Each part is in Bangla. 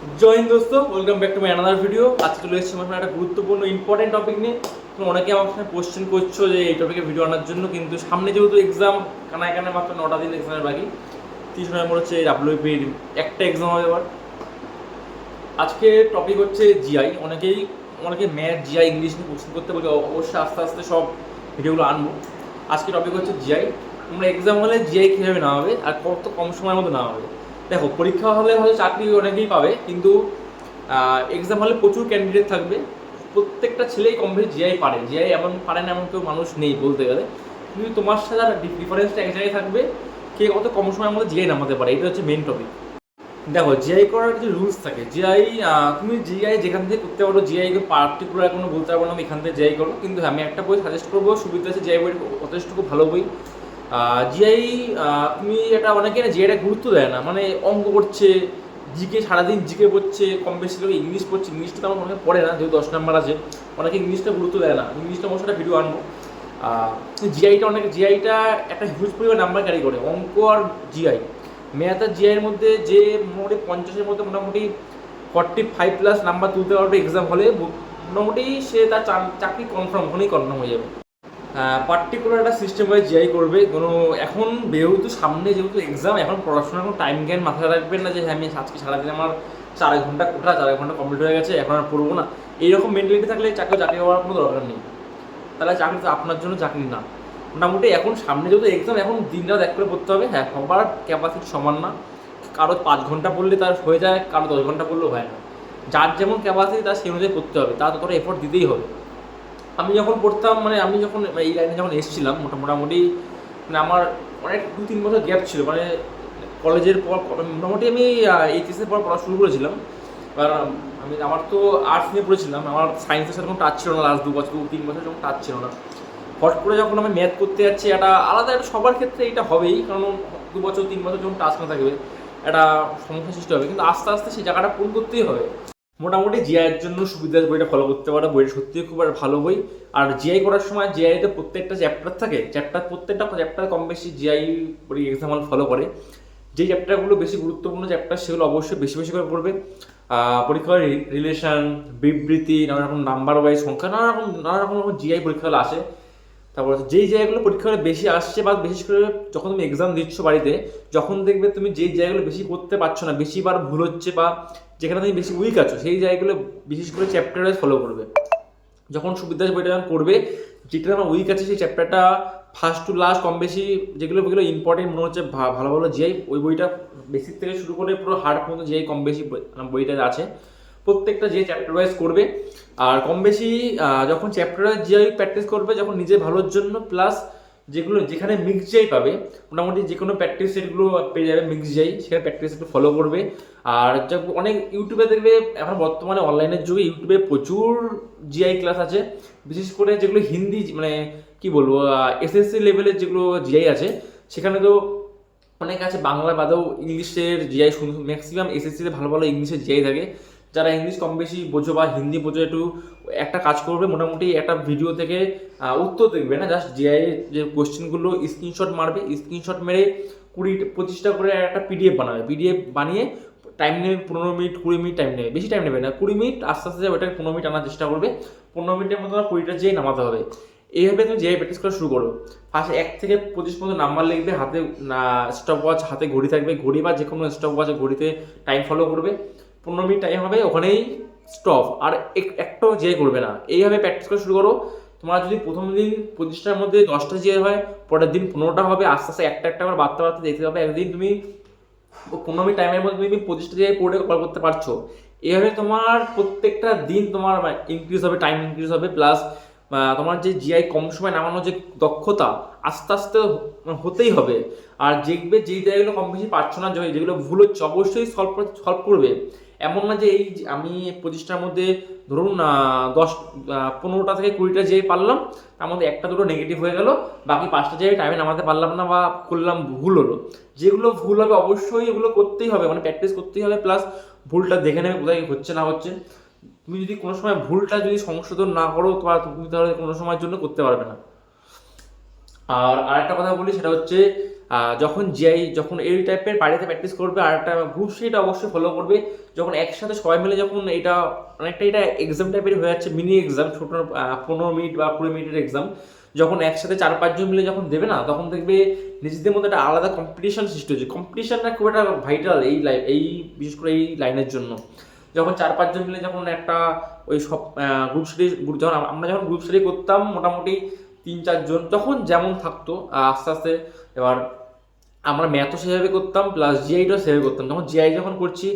জয় হিন্দ দোস্ত welcome back to my another video আজকে চলে এসেছি আমার একটা গুরুত্বপূর্ণ ইম্পর্টেন্ট টপিক নিয়ে। তুমি অনেকে আমার সাথে কোশ্চেন করছ যে এই টপিকে ভিডিও আনার জন্য, কিন্তু সামনে যেহেতু এক্সাম কানায় কানায় মাত্র নটা দিন এক্সামের বাকি। তিরিশ নভেম্বর হচ্ছে ডাব্লিউপির একটা এক্সাম হবে এবার। আজকে টপিক হচ্ছে জিআই অনেকেই, অনেকে ম্যাথ জিআই ইংলিশ নিয়ে কোশ্চেন করতে বলি অবশ্যই আস্তে আস্তে সব ভিডিওগুলো আনব। আজকে টপিক হচ্ছে জিআই তোমরা এক্সাম হলে জিআই কীভাবে না হবে? আর কত কম সময়ের মধ্যে না হবে? দেখো, পরীক্ষা হলে হয়তো চাকরি অনেকেই পাবে, কিন্তু এক্সাম হলে প্রচুর ক্যান্ডিডেট থাকবে। প্রত্যেকটা ছেলেই কম বেশি জিআই পারে। জিআই এমন পারে না, এমন কেউ মানুষ নেই বলতে গেলে। কিন্তু তোমার সাথে আর ডিফারেন্সটা এক জায়গায় থাকবে, কে কত কম সময়ের মধ্যে জিআই নামাতে পারে, এটা হচ্ছে মেন টপিক দেখো জিআই করার কিছু রুলস থাকে। জিআই তুমি জিআই যেখান থেকে করতে পারো জিআই পার্টিকুলার কোনো বলতে পারব না আমি এখান থেকে জিআই করো। কিন্তু আমি একটা বই সাজেস্ট করব, সুবিধা আছে জিআই বই যথেষ্ট খুব ভালো বই। জিআই তুমি এটা অনেকে না জিআইটা গুরুত্ব দেয় না। মানে অঙ্ক করছে, জিকে সারাদিন জিকে পড়ছে, কম বেশি লোক ইংলিশ পড়ছে, ইংলিশটা তো আমার অনেকে পড়ে না, যেহেতু দশ নাম্বার আছে। অনেকে ইংলিশটা গুরুত্ব দেয় না, ইংলিশটা অবশ্য একটা ভিডিও আনব। জিআইটা অনেক, জিআইটা একটা হিউজ পরিমাণ নাম্বার ক্যারি করে, অঙ্ক আর জিআই। ম্যাথ আর জিআইয়ের মধ্যে যে মোটামুটি পঞ্চাশের মধ্যে মোটামুটি ফর্টি ফাইভ প্লাস নাম্বার তুলতে পারবে এক্সাম হলে মোটামুটি সে তার চাকরি কনফার্ম ওখানেই কনফার্ম হয়ে যাবে। পার্টিকুলার একটা সিস্টেম হয়ে জিআই করবে। কোনো, এখন যেহেতু সামনে যেহেতু এক্সাম এখন পড়াশোনার কোনো টাইম জ্ঞান মাথায় রাখবেন না যে হ্যাঁ আমি আজকে সারাদিন আমার চার ঘণ্টা কোটা, চার ঘণ্টা কমপ্লিট হয়ে গেছে, এখন আর পড়ব না। এইরকম মেন্টালিটি থাকলে চাকরি চাকরি হওয়ার কোনো দরকার নেই। তাহলে চাকরি তো আপনার জন্য চাকরি না। মোটামুটি এখন সামনে যেহেতু এক্সাম এখন দিন রাত এক করে পড়তে হবে। হ্যাঁ সবার ক্যাপাসিটি সমান না। কারও পাঁচ ঘণ্টা পড়লে তার হয়ে যায়, কারও দশ ঘণ্টা পড়লেও হয় না। যার যেমন ক্যাপাসিটি তার সেই অনুযায়ী পড়তে হবে। তার ততটা এফোর্ট দিতেই হবে। আমি যখন পড়তাম মানে আমি যখন এই লাইনে যখন এসেছিলাম, মোটা, মোটামুটি মানে আমার অনেক দু তিন বছর গ্যাপ ছিল। মানে কলেজের পর মোটামুটি আমি এইচএসের পর পড়া শুরু করেছিলাম। এবার আমি, আমার তো আর্টস নিয়ে পড়েছিলাম। আমার সায়েন্সের সাথে টাচ ছিল না। লাস্ট দু বছর দু তিন বছর যখন টাচ ছিল না। হট করে যখন আমি ম্যাথ করতে যাচ্ছি, একটা আলাদা একটা সবার ক্ষেত্রে এটা হবেই। কারণ দু বছর, তিন বছর যখন টাচ না থাকবে, একটা সমস্যা সৃষ্টি হবে। কিন্তু আস্তে আস্তে সেই জায়গাটা পূরণ করতেই হবে। মোটামুটি জিআইয়ের জন্য সুবিধার বইটা ফলো করতে পারো। বইটা সত্যিই খুব একটা ভালো বই। আর জিআই করার সময় জিআইতে প্রত্যেকটা চ্যাপ্টার থাকে। চ্যাপ্টার প্রত্যেকটা চ্যাপ্টার কম বেশি জিআই এক্সাম্পল ফলো করে। যে চ্যাপ্টারগুলো বেশি গুরুত্বপূর্ণ চ্যাপ্টার সেগুলো অবশ্যই বেশি বেশি করে পড়বে। পরীক্ষার রিলেশন বিবৃতি নানা রকম নাম্বার ওয়াইজ সংখ্যা নানা রকম নানা রকম জিআই পরীক্ষাগুলো আসে। তারপর যেই জায়গাগুলো পরীক্ষা করে বেশি আসছে বা বিশেষ করে যখন তুমি এক্সাম দিচ্ছ বাড়িতে, যখন দেখবে তুমি যেই জায়গাগুলো বেশি করতে পারছ না, বেশিবার ভুল হচ্ছে বা যেখানে তুমি বেশি উইক আছো, সেই জায়গাগুলো বিশেষ করে চ্যাপ্টার ওয়াইজ ফলো করবে। যখন সুবিধা বইটা যখন করবে যেটা আমার উইক আছে সেই চ্যাপ্টারটা ফার্স্ট টু লাস্ট কম বেশি যেগুলো যেগুলো ইম্পর্টেন্ট মনে হচ্ছে ভালো ভালো জিআই ওই বইটা বেসিক থেকে শুরু করে পুরো হার্ড পর্যন্ত জিআই কম বেশি বইটা আছে। প্রত্যেকটা যে চ্যাপ্টার ওয়াইজ করবে। আর কম বেশি যখন চ্যাপ্টার ওয়াইজ জিআই প্র্যাকটিস করবে, যখন নিজে ভালোর জন্য প্লাস যেগুলো, যেখানে মিক্স জিআই পাবে, মোটামুটি যে কোনো প্র্যাকটিস সেটগুলো পেয়ে যাবে মিক্স জিআই সেখানে প্র্যাকটিস একটু ফলো করবে। আর অনেক ইউটিউবে দেখবে এখন বর্তমানে অনলাইনের যুগে ইউটিউবে প্রচুর জিআই ক্লাস আছে। বিশেষ করে যেগুলো হিন্দি মানে কি বলব এসএসসি লেভেলের যেগুলো জিআই আছে, সেখানে তো অনেক আছে। বাংলা বাদেও ইংলিশের জিআই ম্যাক্সিমাম এসএসসিতে ভালো ভালো ইংলিশের জিআই থাকে। যারা ইংলিশ কম বেশি বোঝো বা হিন্দি বোঝো, একটু একটা কাজ করবে, মোটামুটি একটা ভিডিও থেকে উত্তর দেখবে না? জাস্ট জিআই যে কোশ্চেনগুলো স্ক্রিনশট মারবে স্ক্রিনশট মেরে কুড়ি, পঁচিশটা করে একটা পিডিএফ বানাবে। পিডিএফ বানিয়ে টাইম নেবে, পনেরো মিনিট, কুড়ি মিনিট টাইম নেবে। বেশি টাইম নেবে না, কুড়ি মিনিট আস্তে আস্তে ওটাকে পনেরো মিনিট আনার চেষ্টা করবে। পনেরো মিনিটের মধ্যে কুড়িটা যেয়ে নামাতে হবে। এইভাবে তুমি জিআই প্র্যাকটিস করা শুরু করো। ফার্স্ট এক থেকে পঁচিশ পর্যন্ত নাম্বার লিখবে, হাতে স্টপ ওয়াচ হাতে ঘড়ি থাকবে। ঘড়ি বা যে কোনো স্টপ ওয়াচে ঘড়িতে টাইম ফলো করবে। পনেরো মিনিট টাইম হবে, ওখানেই স্টপ আর এক- একটাও জিআই করবে না। এইভাবে প্র্যাকটিস করা শুরু করো। তোমার যদি প্রথম দিন পঁচিশটার মধ্যে দশটা জিআই হয়, পরের দিন পনেরোটা হবে, আস্তে আস্তে একটা একটা করে বাড়তে বাড়তে দেখতে হবে একদিন তুমি পনেরো মিনিট টাইমের মধ্যে তুমি পঁচিশটা জায়গায় পড়ে কল করতে পারছ এভাবে তোমার প্রত্যেকটা দিন তোমার ইনক্রিজ হবে টাইম ইনক্রিজ হবে। প্লাস তোমার যে জিআই কম সময় নামানোর যে দক্ষতা, আস্তে আস্তে হতেই হবে। আর দেখবে যেই জায়গাগুলো কম বেশি পারছ না যেগুলো ভুল হচ্ছে, অবশ্যই সলভ সলভ করবে। এমন না যে এই আমি পঁচিশটার মধ্যে ধরুন দশ পনেরোটা থেকে কুড়িটা যেই পারলাম, তার মধ্যে একটা দুটো নেগেটিভ হয়ে গেল, বাকি পাঁচটা জায়গায় টাইমে নামাতে পারলাম না বা করলাম ভুল হলো। যেগুলো ভুল হবে অবশ্যই এগুলো করতেই হবে মানে প্র্যাকটিস করতেই হবে প্লাস ভুলটা দেখে নেবে কোথায় হচ্ছে না হচ্ছে। তুমি যদি কোনো সময় ভুলটা যদি সংশোধন না করো তোমার তুমি তাহলে কোনো সময়ের জন্য করতে পারবে না। আর আরেকটা কথা বলি, সেটা হচ্ছে যখন জিআই যখন এই টাইপের বাড়িতে প্র্যাকটিস করবে, আর একটা গ্রুপ সেটা অবশ্যই ফলো করবে। যখন একসাথে সবাই মিলে যখন এটা, অনেকটা এটা এক্সাম টাইপের হয়ে যাচ্ছে মিনি এক্সাম ছোটো পনেরো মিনিট বা কুড়ি মিনিটের এক্সাম যখন একসাথে চার পাঁচজন মিলে যখন দেবে না, তখন দেখবে নিজেদের মধ্যে একটা আলাদা কম্পিটিশন সৃষ্টি হচ্ছে। কম্পিটিশনটা খুব একটা ভাইটাল এই লাইন এই, বিশেষ করে এই লাইনের জন্য। যখন চার পাঁচজন মিলে যখন একটা ওই সব গ্রুপ স্টাডি যখন আমরা যখন গ্রুপ স্টাডি করতাম, মোটামুটি তিন চারজন তখন যেমন থাকতো আস্তে আস্তে এবার আমরা ম্যাথও সেভাবে করতাম প্লাস জিআইটাও সেভাবে করতাম। যখন জিআই যখন করছি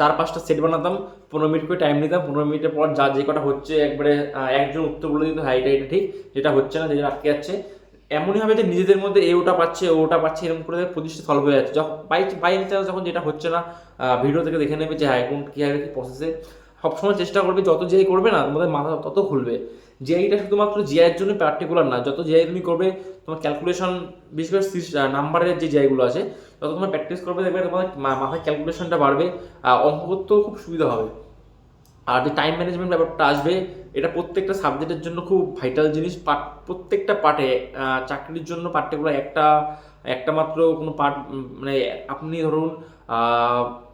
চার পাঁচটা সেট বানাতাম, পনেরো মিনিট করে টাইম নিতাম, পনেরো মিনিটের পর যা যে কটা হচ্ছে, একবারে একজন উত্তর বলে দিত হ্যাঁ এটা ঠিক, যেটা হচ্ছে না, যেটা আটকে যাচ্ছে। এমনই হবে যে নিজেদের মধ্যে এ ওটা পাচ্ছে ওটা পাচ্ছে, এরকম করে প্রতিষ্ঠা সলভ হয়ে যাচ্ছে। যখন বাই বাই চান্স যখন যেটা হচ্ছে না ভিডিও থেকে দেখে নেবে যে হ্যাঁ কোন কী কীভাবে কী প্রসেসে সবসময় চেষ্টা করবে, যত জিআই করবে না, তোমাদের মাথা তত খুলবে। জিআইটা শুধুমাত্র জিআইয়ের জন্য পার্টিকুলার না, যত জিআই তুমি করবে, তোমার ক্যালকুলেশন বিশেষ করে নাম্বারের যে জিআইগুলো আছে যত তোমার প্র্যাকটিস করবে, দেখবে তোমার মাথায় ক্যালকুলেশনটা বাড়বে অঙ্ক করতেও খুব সুবিধা হবে। আর যে টাইম ম্যানেজমেন্ট ব্যাপারটা আসবে, এটা প্রত্যেকটা সাবজেক্টের জন্য খুব ভাইটাল জিনিস। পার্ট প্রত্যেকটা পার্টে চাকরির জন্য পার্টিকুলার একটা একটা মাত্র কোনো পার্ট মানে আপনি ধরুন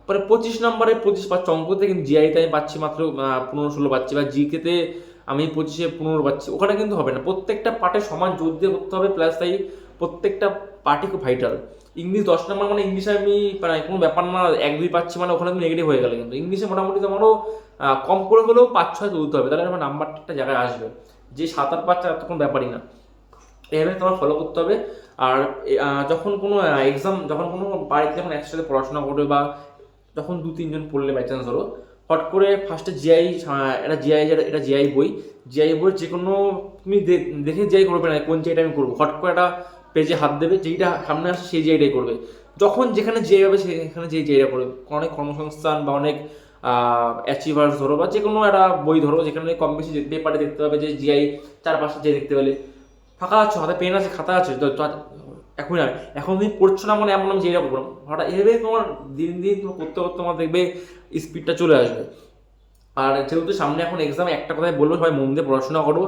মানে পঁচিশ নম্বরে পঁচিশ পাচ্ছি অঙ্কতে কিন্তু জিআইতে আমি পাচ্ছি মাত্র পনেরো ষোলো পাচ্ছি, বা জিকেতে আমি পঁচিশে পনেরো পাচ্ছি। ওখানে কিন্তু হবে না। প্রত্যেকটা পার্টে সমান জোর দিয়ে করতে হবে প্লাস তাই প্রত্যেকটা পার্টি খুব ভাইটাল ইংলিশ দশ নম্বর মানে ইংলিশে আমি মানে কোনো ব্যাপার না, এক দুই পাচ্ছি মানে ওখানে তুমি নেগেটিভ হয়ে গেলে কিন্তু। ইংলিশে মোটামুটি তোমারও কম করে হলেও পাঁচ ছয় তুলতে হবে। তাহলে আমার নাম্বারটা একটা জায়গায় আসবে। যে সাত আট পাঁচ তো কোনো ব্যাপারই না। এভাবে তোমার ফলো করতে হবে। আর যখন কোনো এক্সাম যখন কোনো বাড়িতে যখন একসাথে পড়াশোনা করবে বা যখন দু তিনজন পড়লে বাই চান্স ধরো হট করে ফার্স্টে জিআই এটা জিআই এটা জিআই বই। জিআই বই যে কোনো তুমি দেখে জিআই করবে না, কোন জিআইটা আমি করব। হট করে একটা পেজে হাত দেবে, যেইটা সামনে আসে সেই জিআইটাই করবে। যখন যেখানে জিআই হবে সেখানে যেই জিআইটা করবে। অনেক কর্মসংস্থান বা অনেক অ্যাচিভার্স ধরো বা যে কোনো একটা বই ধরো, যেখানে কম বেশি পেপারে দেখতে পাবে যে জিআই চার পাঁচটা দেখতে পেলে। ফাঁকা আছে, হাতে পেন আছে, খাতা আছে এখন আর, এখন তুমি পড়ছো না মানে এমন আমি যেটা করব। হঠাৎ এভাবে তোমার দিন দিন তোমার করতে করতে তোমার দেখবে স্পিডটা চলে আসবে। আর যেহেতু সামনে এখন এক্সাম একটা কথাই বলব, সবাই মন দিয়ে পড়াশোনা করো।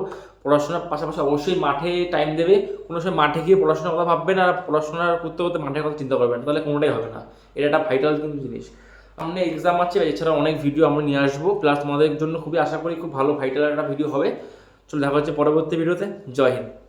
পড়াশোনার পাশাপাশি অবশ্যই মাঠে টাইম দেবে। কোনো সময় মাঠে গিয়ে পড়াশোনার কথা ভাববে না, আর পড়াশোনা করতে করতে মাঠের কথা চিন্তা করবে না, তাহলে কোনোটাই হবে না। এটা একটা ভাইটাল কিন্তু জিনিস। সামনে এক্সাম আছে এছাড়া অনেক ভিডিও আমরা নিয়ে আসব। প্লাস তোমাদের জন্য খুবই আশা করি খুব ভালো ভাইটাল একটা ভিডিও হবে। চলো দেখা হচ্ছে পরবর্তী ভিডিওতে জয় হিন্দ।